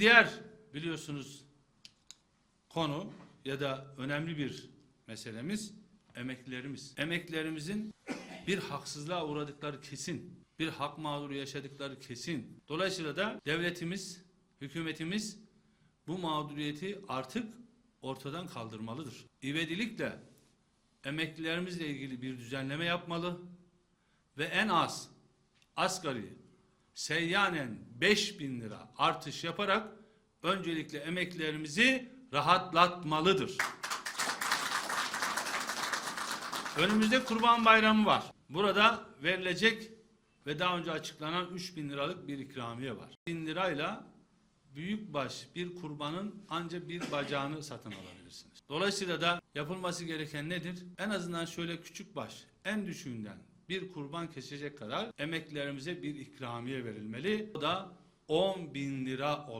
Diğer biliyorsunuz konu ya da önemli bir meselemiz emeklilerimiz. Emeklilerimizin bir haksızlığa uğradıkları kesin. Bir hak mağduru yaşadıkları kesin. Dolayısıyla da devletimiz, hükümetimiz bu mağduriyeti artık ortadan kaldırmalıdır. İvedilikle emeklilerimizle ilgili bir düzenleme yapmalı ve en az asgari seyyanen 5000 lira artış yaparak öncelikle emeklilerimizi rahatlatmalıdır. Önümüzde Kurban Bayramı var. Burada verilecek ve daha önce açıklanan 3000 liralık bir ikramiye var. 1000 lirayla büyükbaş bir kurbanın ancak bir bacağını satın alabilirsiniz. Dolayısıyla da yapılması gereken nedir? En azından şöyle küçük baş, en düşüğünden bir kurban kesecek kadar emeklilerimize bir ikramiye verilmeli. O da 10 bin lira olmalı.